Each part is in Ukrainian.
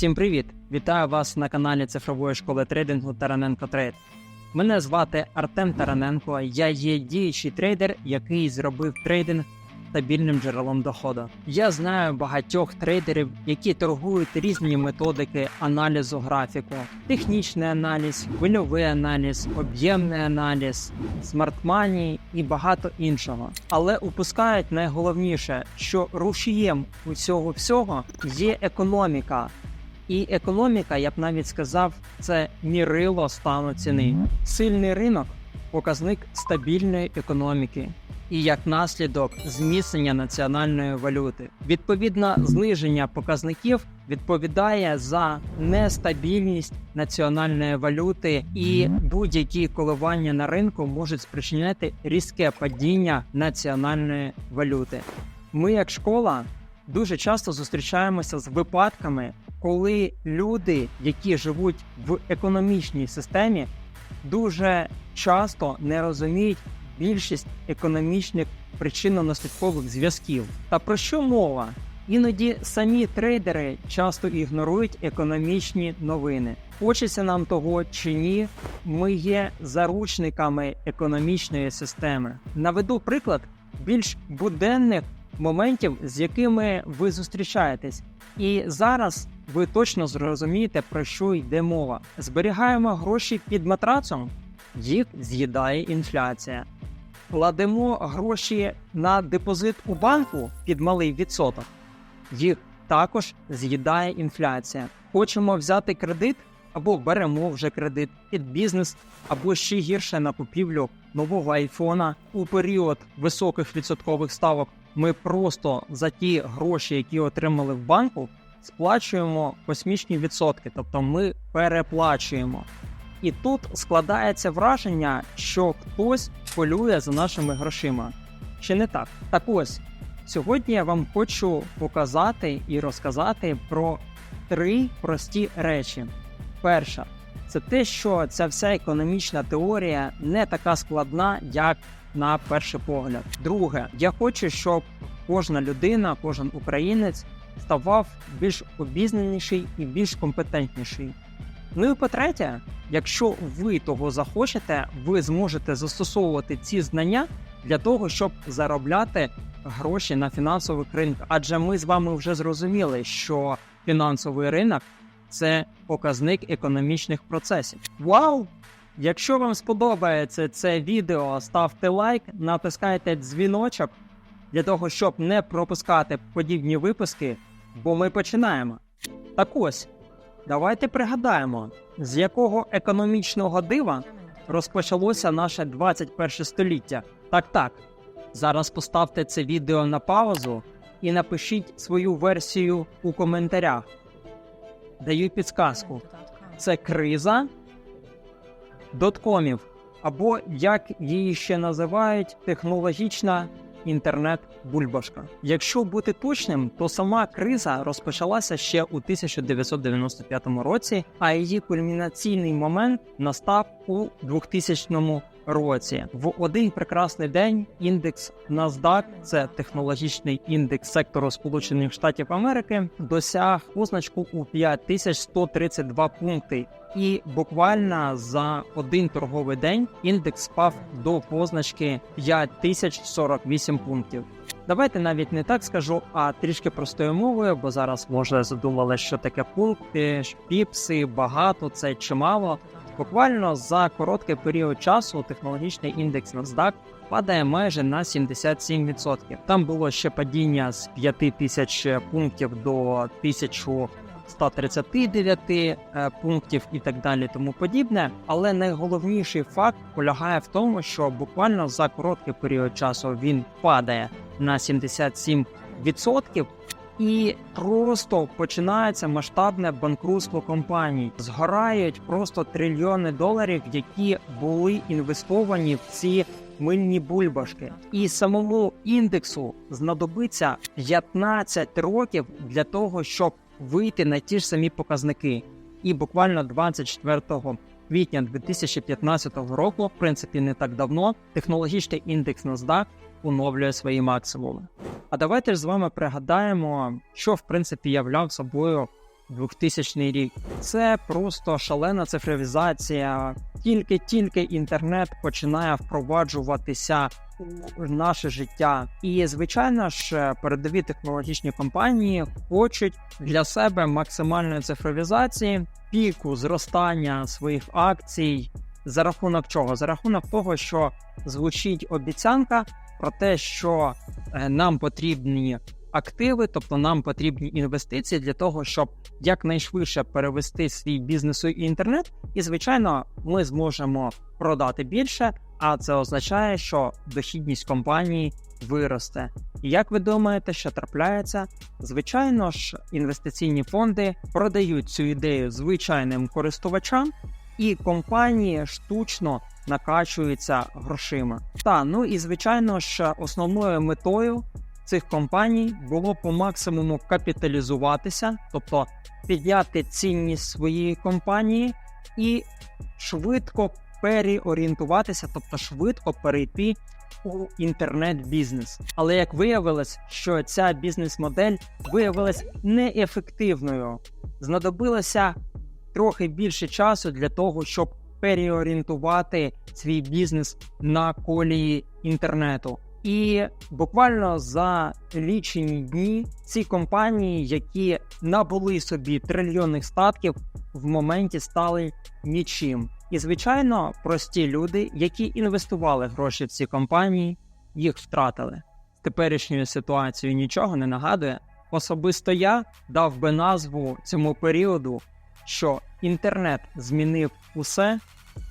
Всім привіт! Вітаю вас на каналі цифрової школи трейдингу Тараненко Трейд. Мене звати Артем Тараненко. Я є діючий трейдер, який зробив трейдинг стабільним джерелом доходу. Я знаю багатьох трейдерів, які торгують різні методики аналізу графіку: технічний аналіз, хвильовий аналіз, об'ємний аналіз, смарт-мані і багато іншого. Але упускають найголовніше, що рушієм усього всього є економіка. І економіка, я б навіть сказав, це мірило стану ціни. Сильний ринок показник стабільної економіки і як наслідок зміцнення національної валюти. Відповідно, зниження показників відповідає за нестабільність національної валюти, і будь-які коливання на ринку можуть спричиняти різке падіння національної валюти. Ми, як школа, дуже часто зустрічаємося з випадками, коли люди, які живуть в економічній системі, дуже часто не розуміють більшість економічних причинно-наслідкових зв'язків. Та про що мова? Іноді самі трейдери часто ігнорують економічні новини. Хочеться нам того чи ні, ми є заручниками економічної системи. Наведу приклад більш буденних моментів, з якими ви зустрічаєтесь. І зараз ви точно зрозумієте, про що йде мова. Зберігаємо гроші під матрацом, їх з'їдає інфляція. Кладемо гроші на депозит у банку під малий відсоток, їх також з'їдає інфляція. Хочемо взяти кредит або беремо вже кредит під бізнес, або ще гірше на купівлю нового айфона у період високих відсоткових ставок. Ми просто за ті гроші, які отримали в банку, сплачуємо космічні відсотки, тобто ми переплачуємо. І тут складається враження, що хтось полює за нашими грошима. Чи не так? Так ось сьогодні я вам хочу показати і розказати про три прості речі. Перша це те, що ця вся економічна теорія не така складна, як на перший погляд. Друге, я хочу, щоб кожна людина, кожен українець ставав більш обізнаніший і більш компетентніший. Ну і по-третє, якщо ви того захочете, ви зможете застосовувати ці знання для того, щоб заробляти гроші на фінансових ринках. Адже ми з вами вже зрозуміли, що фінансовий ринок це показник економічних процесів. Вау! Якщо вам сподобається це відео, ставте лайк, натискайте дзвіночок для того, щоб не пропускати подібні випуски, бо ми починаємо. Так ось. Давайте пригадаємо, з якого економічного дива розпочалося наше 21 століття. Так, так. Зараз поставте це відео на паузу і напишіть свою версію у коментарях. Даю підсказку: це криза доткомів, або як її ще називають, технологічна інтернет-бульбашка. Якщо бути точним, то сама криза розпочалася ще у 1995 році, а її кульмінаційний момент настав у 2000 році. В один прекрасний день індекс NASDAQ, це технологічний індекс сектору Сполучених Штатів Америки, досяг позначку у 5132 пункти. І буквально за один торговий день індекс спав до позначки 5048 пунктів. Давайте навіть не так скажу, а трішки простою мовою, бо зараз може задумали, що таке пункти, піпси, багато, це чимало. Буквально за короткий період часу технологічний індекс NASDAQ падає майже на 77%. Там було ще падіння з 5000 пунктів до 1139 е, пунктів і так далі, тому подібне. Але найголовніший факт полягає в тому, що буквально за короткий період часу він падає на 77%. І просто починається масштабне банкрутство компаній. Згорають просто трильйони доларів, які були інвестовані в ці мильні бульбашки. І самому індексу знадобиться 15 років для того, щоб вийти на ті ж самі показники. І буквально 24 квітня 2015 року, в принципі, не так давно, технологічний індекс NASDAQ оновлює свої максимуми. А давайте ж з вами пригадаємо, що в принципі являв собою 2000 рік. Це просто шалена цифровізація. Тільки-тільки інтернет починає впроваджуватися у наше життя. І звичайно ж, передові технологічні компанії хочуть для себе максимальної цифровізації, піку зростання своїх акцій. За рахунок чого? За рахунок того, що звучить обіцянка про те, що е, нам потрібні активи, тобто нам потрібні інвестиції для того, щоб якнайшвидше перевести свій бізнес у інтернет, і звичайно, ми зможемо продати більше. А це означає, що дохідність компанії виросте. І як ви думаєте, що трапляється? Звичайно ж, інвестиційні фонди продають цю ідею звичайним користувачам, і компанії штучно накачуються грошима. Та ну і звичайно ж, основною метою цих компаній було по максимуму капіталізуватися, тобто підняти цінність своєї компанії і швидко переорієнтуватися, тобто швидко перейти у інтернет-бізнес. Але як виявилось, що ця бізнес-модель виявилась неефективною, знадобилося трохи більше часу для того, щоб переорієнтувати свій бізнес на колії інтернету. І буквально за лічені дні ці компанії, які набули собі трильйонних статків, в моменті стали нічим. І звичайно, прості люди, які інвестували гроші в ці компанії, їх втратили. Теперішньою ситуацією нічого не нагадує. Особисто я дав би назву цьому періоду, що інтернет змінив усе,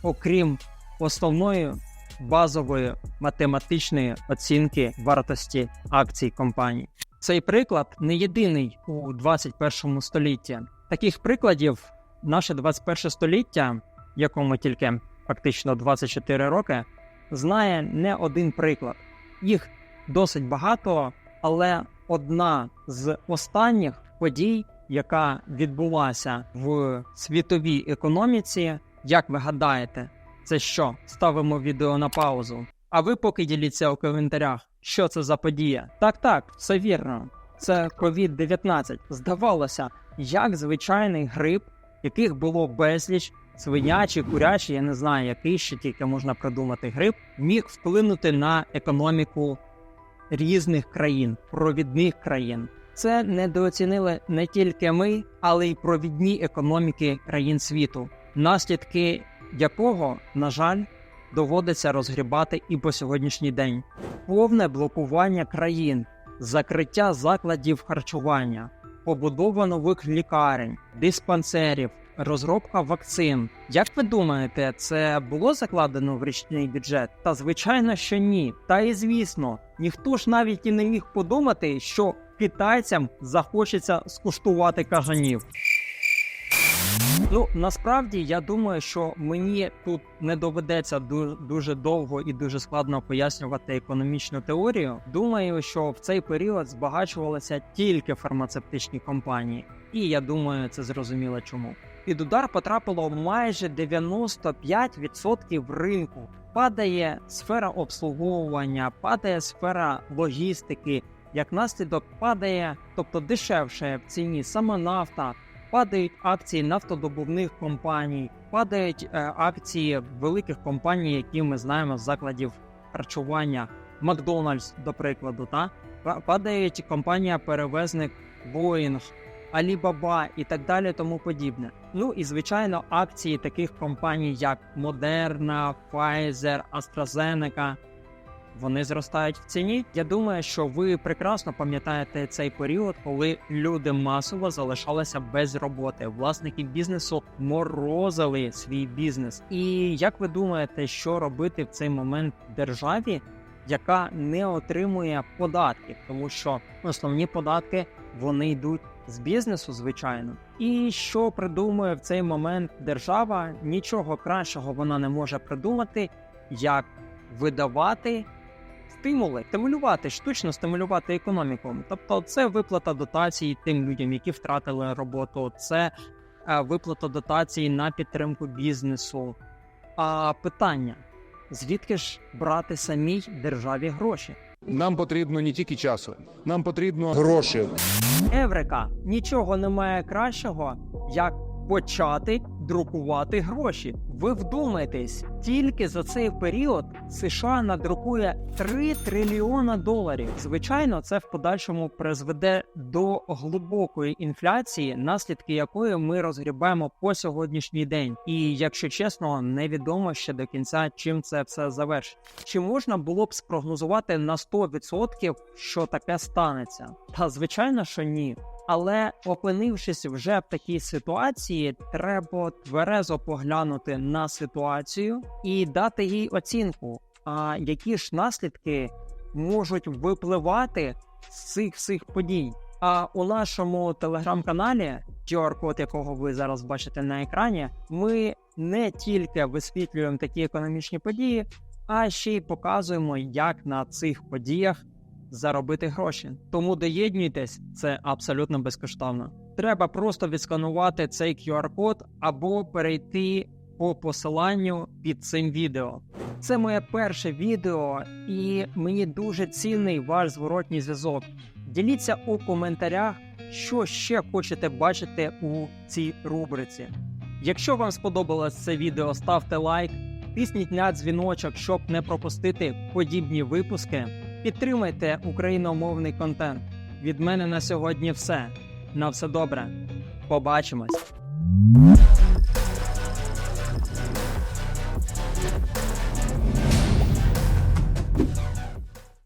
окрім основної базової математичної оцінки вартості акцій компанії. Цей приклад не єдиний у 21 столітті. Таких прикладів наше 21 століття, якому тільки фактично 24 роки, знає не один приклад. Їх досить багато, але одна з останніх подій, яка відбулася в світовій економіці, як ви гадаєте, це що? Ставимо відео на паузу. А ви поки діліться у коментарях, що це за подія. Так, так, все вірно. Це COVID-19. Здавалося, як звичайний грип, яких було безліч, свинячий, курячий, я не знаю, який ще тільки можна придумати грип, міг вплинути на економіку різних країн, провідних країн. Це недооцінили не тільки ми, але й провідні економіки країн світу, наслідки якого, на жаль, доводиться розгрібати і по сьогоднішній день. Повне блокування країн, закриття закладів харчування, побудова нових лікарень, диспансерів, розробка вакцин. Як ви думаєте, це було закладено в річний бюджет? Та звичайно, що ні. Та і звісно, ніхто ж навіть і не міг подумати, що китайцям захочеться скуштувати кажанів. Ну насправді я думаю, що мені тут не доведеться дуже довго і дуже складно пояснювати економічну теорію. Думаю, що в цей період збагачувалися тільки фармацевтичні компанії, і я думаю, це зрозуміло чому. Під удар потрапило майже 95% ринку. Падає сфера обслуговування, падає сфера логістики. Як наслідок падає, тобто дешевше в ціні сама нафта падають акції нафтодобувних компаній, падають е, акції великих компаній, які ми знаємо з закладів харчування, Макдональдс, до прикладу, та падають компанія-перевезник Boeing, Alibaba і так далі, тому подібне. Ну і звичайно, акції таких компаній, як Moderna, Pfizer, AstraZeneca – вони зростають в ціні. Я думаю, що ви прекрасно пам'ятаєте цей період, коли люди масово залишалися без роботи. Власники бізнесу морозили свій бізнес. І як ви думаєте, що робити в цей момент державі, яка не отримує податків, тому що основні податки вони йдуть з бізнесу, звичайно. І що придумує в цей момент держава? Нічого кращого вона не може придумати, як видавати стимули, стимулювати, штучно стимулювати економіку. Тобто, це виплата дотацій тим людям, які втратили роботу, це е, виплата дотацій на підтримку бізнесу. А питання: звідки ж брати самій державі гроші? Нам потрібно не тільки часу, нам потрібно гроші. Еврика, нічого немає кращого, як почати друкувати гроші. Ви вдумайтесь, тільки за цей період США надрукує 3 трильйона доларів. Звичайно, це в подальшому призведе до глибокої інфляції, наслідки якої ми розгрібаємо по сьогоднішній день. І якщо чесно, невідомо ще до кінця, чим це все завершить. Чи можна було б спрогнозувати на 100%, що таке станеться? Та звичайно, що ні. Але опинившись вже в такій ситуації, треба тверезо поглянути на ситуацію і дати їй оцінку. А які ж наслідки можуть випливати з цих всіх подій? А у нашому телеграм-каналі, QR-код якого ви зараз бачите на екрані, ми не тільки висвітлюємо такі економічні події, а ще й показуємо, як на цих подіях заробити гроші. Тому доєднуйтесь, це абсолютно безкоштовно. Треба просто відсканувати цей QR-код або перейти по посиланню під цим відео. Це моє перше відео, і мені дуже цінний ваш зворотній зв'язок. Діліться у коментарях, що ще хочете бачити у цій рубриці. Якщо вам сподобалось це відео, ставте лайк, тисніть на дзвіночок, щоб не пропустити подібні випуски. Підтримайте україномовний контент. Від мене на сьогодні все. На все добре. Побачимось.